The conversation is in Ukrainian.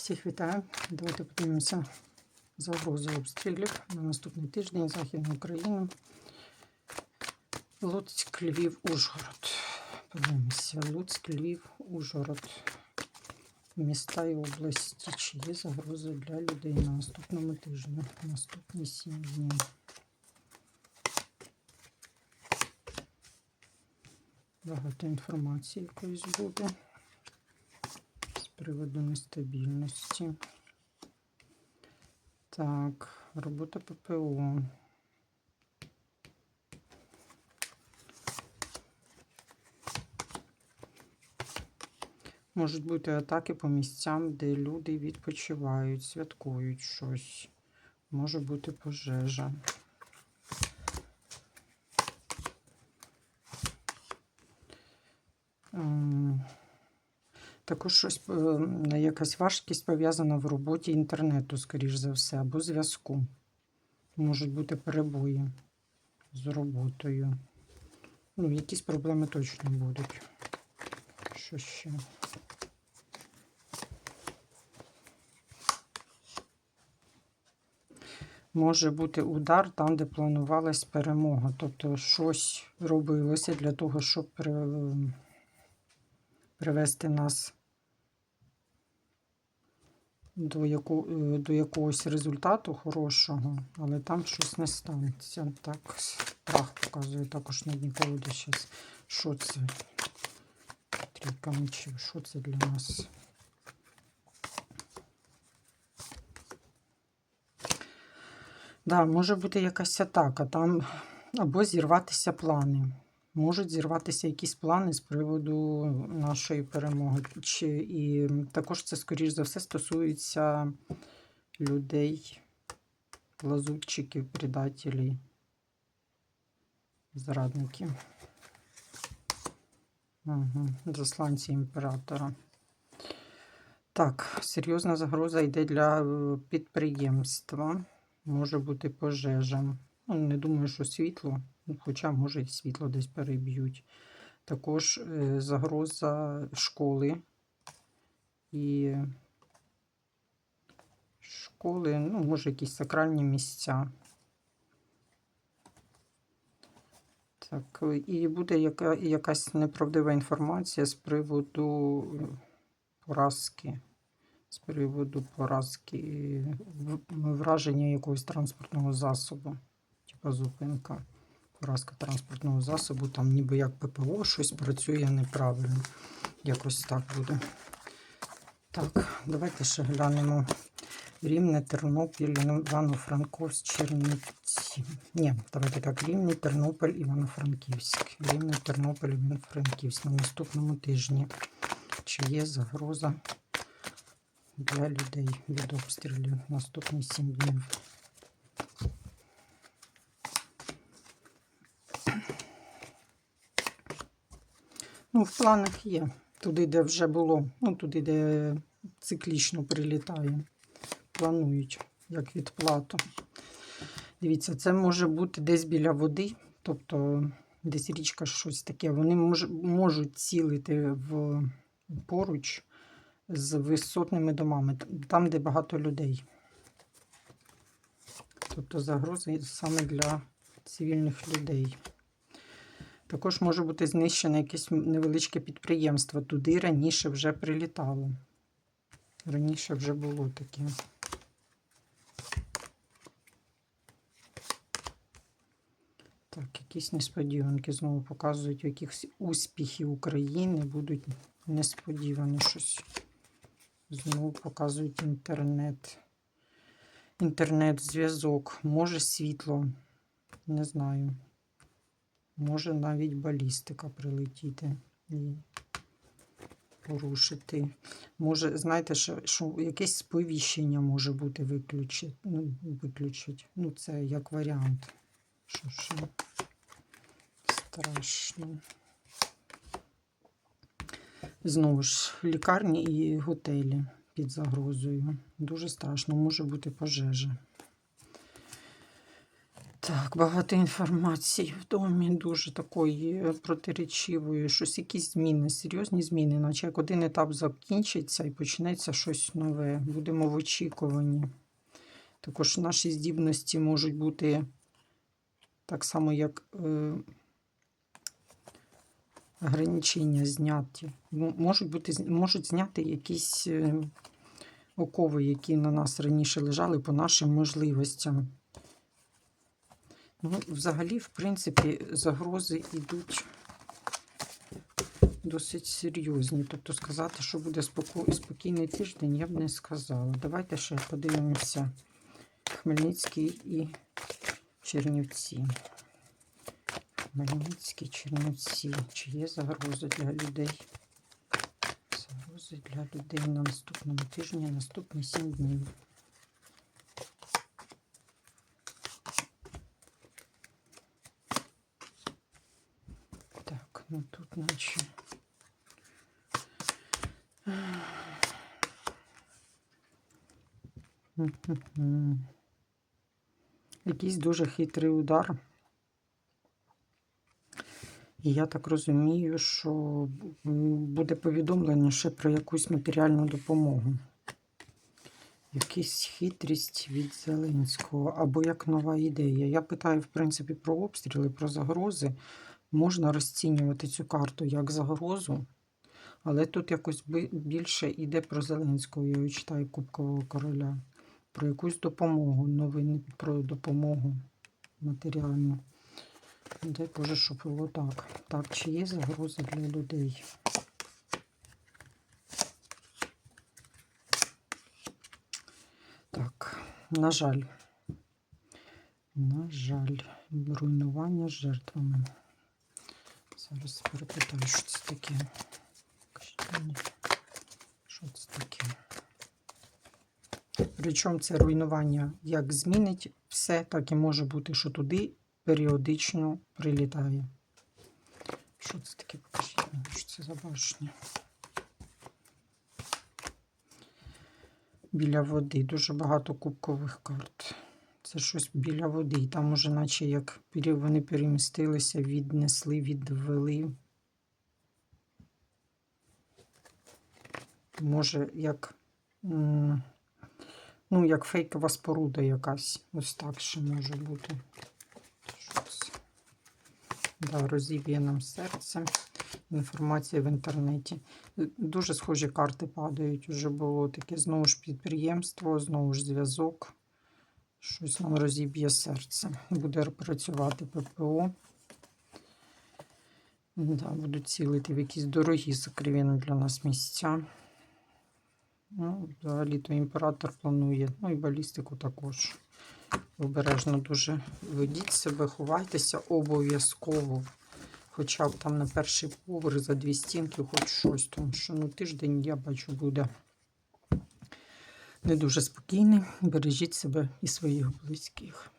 Всіх вітаю. Давайте подивимося загрози обстрілів на наступний тиждень Західну Україну. Луцьк, Львів, Ужгород. Подивимося. Луцьк, Львів, Ужгород. Міста і області. Чи є загрози для людей на наступному тижні, наступні сім днів. Багато інформації якоїсь буде приводу нестабільності. Так, робота ППО. Можуть бути атаки по місцям, де люди відпочивають, святкують щось. Може бути пожежа. Ем, Також щось, е, якась важкість пов'язана в роботі інтернету, скоріш за все, або зв'язку. Можуть бути перебої з роботою. Ну, якісь проблеми точно будуть. Що ще? Може бути удар там, де планувалась перемога. Тобто щось робилося для того, щоб привести нас до, яку, е, до якогось результату хорошого, але там щось не станеться. Так, страх показує також на дні колоди зараз. Що це? Трійка мечів. Що це для нас? Да, може бути якась атака, там або зірватися плани. Можуть зірватися якісь плани з приводу нашої перемоги. Чи, і також це, скоріш за все, стосується людей, лазутчиків, предателів, зрадників. Угу. Засланці імператора. Так, серйозна загроза йде для е, підприємства. Може бути пожежа. Ну, не думаю, що світло, ну, хоча, може, і світло десь переб'ють. Також е, загроза школи і школи, ну, може, якісь сакральні місця. Так, е, і буде яка, якась неправдива інформація з приводу е, поразки з приводу поразки враження якогось транспортного засобу, зупинка. Поразка транспортного засобу, там ніби як ППО щось працює неправильно. Якось так буде. Так, давайте ще глянемо. Рівне, Тернопіль, Івано-Франковськ, Чернівці. Ні, давайте так. Рівне, Тернопіль, Івано-Франківськ. Рівне, Тернопіль, Івано-Франківськ. На наступному тижні. Чи є загроза для людей від обстрілів наступні 7 днів. Ну, в планах є. Туди, де вже було, ну туди, де циклічно прилітає. Планують як відплату. Дивіться, це може бути десь біля води, тобто десь річка щось таке. Вони мож, можуть цілити в поруч з висотними домами, там, де багато людей. Тобто загрози саме для цивільних людей. Також може бути знищене якесь невеличке підприємство. Туди раніше вже прилітало. Раніше вже було таке. Так, якісь несподіванки знову показують, якихось успіхів України будуть несподівано щось. Знову показують інтернет. Інтернет-зв'язок. Може світло. Не знаю. Може навіть балістика прилетіти і порушити. Може, знаєте, що, що якесь сповіщення може бути виключить. Ну, виключить. Ну, це як варіант. Що ще страшно. Знову ж, лікарні і готелі під загрозою. Дуже страшно, може бути пожежа. Так, багато інформації в домі, дуже такої протиречивої, щось якісь зміни, серйозні зміни, наче як один етап закінчиться і почнеться щось нове. Будемо в очікуванні. Також наші здібності можуть бути так само, як е, ограничення зняті. Можуть, бути, можуть зняти якісь е, окови, які на нас раніше лежали по нашим можливостям. Ну, взагалі, в принципі, загрози йдуть досить серйозні. Тобто сказати, що буде спокійний тиждень, я б не сказала. Давайте ще подивимося Хмельницький і Чернівці. Хмельницький, Чернівці. Чи є загрози для людей? Загрози для людей на наступному тижні, наступні 7 днів. Так, ну тут наче. Якийсь дуже хитрий удар. І я так розумію, що буде повідомлення ще про якусь матеріальну допомогу. Якась хитрість від Зеленського або як нова ідея. Я питаю, в принципі, про обстріли, про загрози. Можна розцінювати цю карту як загрозу, але тут якось більше йде про Зеленського. Я читаю Кубкового короля. Про якусь допомогу, новини про допомогу матеріальну. Дай Боже, щоб було так. Так, чи є загроза для людей? Так, на жаль. На жаль, руйнування жертвами. Зараз перепитаю, що це таке. Що це таке. Причому це руйнування як змінить все, так і може бути, що туди періодично прилітає. Що це таке? Покажіть мені, що це за башня. Біля води. Дуже багато кубкових карт. Це щось біля води. І там уже наче як вони перемістилися, віднесли, відвели. Може, як. Ну, як фейкова споруда якась. Ось так ще може бути. Да, розіб'є нам серце. Інформація в інтернеті. Дуже схожі карти падають. Уже було таке знову ж підприємство, знову ж зв'язок. Щось нам розіб'є серце. Буде працювати ППО. Да, будуть цілити в якісь дорогі сокровенні для нас місця. Ну, взагалі-то імператор планує. Ну і балістику також. Обережно дуже ведіть себе, ховайтеся обов'язково. Хоча б там на перший поверх за дві стінки, хоч щось. Тому що ну, тиждень, я бачу, буде не дуже спокійний. Бережіть себе і своїх близьких.